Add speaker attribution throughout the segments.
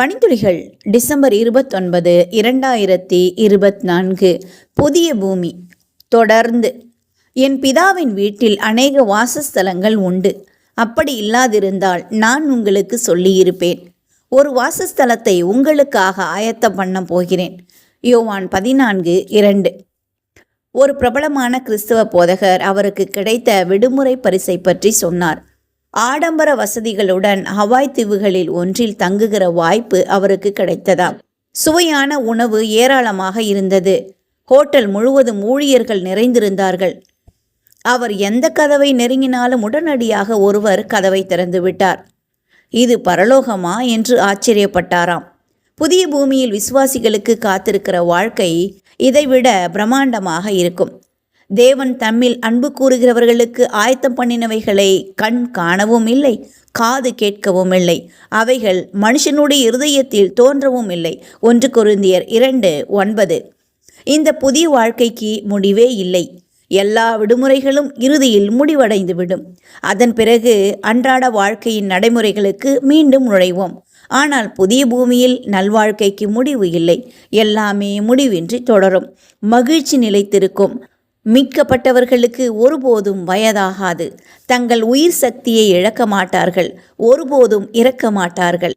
Speaker 1: பனித்துளிகள் December இருபத்தொன்பது இரண்டாயிரத்தி இருபத்தி நான்கு புதிய பூமி. தொடர்ந்து என் பிதாவின் வீட்டில் அநேக வாசஸ்தலங்கள் உண்டு. அப்படி இல்லாதிருந்தால் நான் உங்களுக்கு சொல்லியிருப்பேன். ஒரு வாசஸ்தலத்தை உங்களுக்காக ஆயத்தம் பண்ண போகிறேன். யோவான் பதினான்கு இரண்டு. ஒரு பிரபலமான கிறிஸ்தவ போதகர் அவருக்கு கிடைத்த விடுமுறை பரிசை பற்றி சொன்னார். ஆடம்பர வசதிகளுடன் ஹவாய் தீவுகளில் ஒன்றில் தங்குகிற வாய்ப்பு அவருக்கு கிடைத்ததாம் சுவையான உணவு ஏராளமாக இருந்தது. ஹோட்டல் முழுவதும் ஊழியர்கள் நிறைந்திருந்தார்கள். அவர் எந்த கதவை நெருங்கினாலும் உடனடியாக ஒருவர் கதவை திறந்து விட்டார். இது பரலோகமா என்று ஆச்சரியப்பட்டாராம். புதிய பூமியில் விசுவாசிகளுக்கு காத்திருக்கிற வாழ்க்கை இதைவிட பிரம்மாண்டமாக இருக்கும். தேவன் தம்மில் அன்பு கூறுகிறவர்களுக்கு ஆயத்தம் பண்ணினவைகளை கண் காணவும் இல்லை காது கேட்கவும் இல்லை. அவைகள் மனுஷனுடைய இருதயத்தில் தோன்றவும் இல்லை. ஒன்று குருந்தியர் இரண்டு ஒன்பது. இந்த புதிய வாழ்க்கைக்கு முடிவே இல்லை. எல்லா விடுமுறைகளும் இறுதியில் முடிவடைந்துவிடும். அதன் பிறகு அன்றாட வாழ்க்கையின் நடைமுறைகளுக்கு மீண்டும் நுழைவோம். ஆனால் புதிய பூமியில் நல்வாழ்க்கைக்கு முடிவு இல்லை. எல்லாமே முடிவின்றி தொடரும். மகிழ்ச்சி நிலைத்திருக்கும். மீட்கப்பட்டவர்களுக்கு ஒருபோதும் வயதாகாது. தங்கள் உயிர் சக்தியை இழக்க மாட்டார்கள் ஒருபோதும் இறக்க மாட்டார்கள்.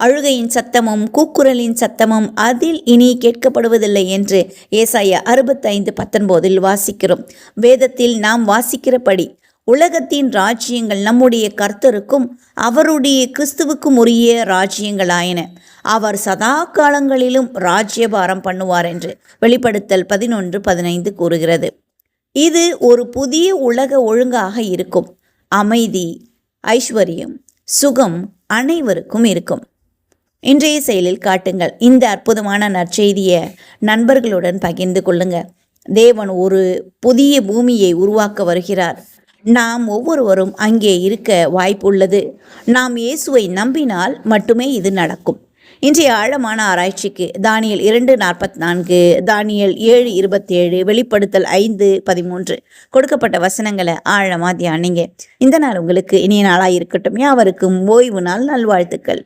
Speaker 1: அழுகையின் சத்தமும் கூக்குரலின் சத்தமும் அதில் இனி கேட்கப்படுவதில்லை என்று ஏசாய அறுபத்தைந்து பத்தொன்பதில் வாசிக்கிறோம். வேதத்தில் நாம் வாசிக்கிறபடி உலகத்தின் ராஜ்யங்கள் நம்முடைய கர்த்தருக்கும் அவருடைய கிறிஸ்துவுக்கும் உரிய ராஜ்யங்களாயின. அவர் சதா காலங்களிலும் ராஜ்யபாரம் பண்ணுவார் என்று வெளிப்படுத்தல் பதினொன்று பதினைந்து கூறுகிறது. இது ஒரு புதிய உலக ஒழுங்காக இருக்கும். அமைதி ஐஸ்வர்யம் சுகம் அனைவருக்கும் இருக்கும். இன்றைய செயலில் காட்டுங்கள். இந்த அற்புதமான நற்செய்தியை நண்பர்களுடன் பகிர்ந்து கொள்ளுங்க. தேவன் ஒரு புதிய பூமியை உருவாக்க வருகிறார். நாம் ஒவ்வொருவரும் அங்கே இருக்க வாய்ப்புள்ளது. நாம் இயேசுவை நம்பினால் மட்டுமே இது நடக்கும். இன்றைய ஆழமான ஆராய்ச்சிக்கு தானியல் இரண்டு நாற்பத்தி நான்கு தானியல் ஏழு இருபத்தேழு வெளிப்படுத்தல் ஐந்து பதிமூன்று கொடுக்கப்பட்ட வசனங்களை ஆழமாக தியானிங்க. இந்த நாள் உங்களுக்கு இனிய நாளாக இருக்கட்டும். யாவருக்கும் ஓய்வு நாள் நல்வாழ்த்துக்கள்.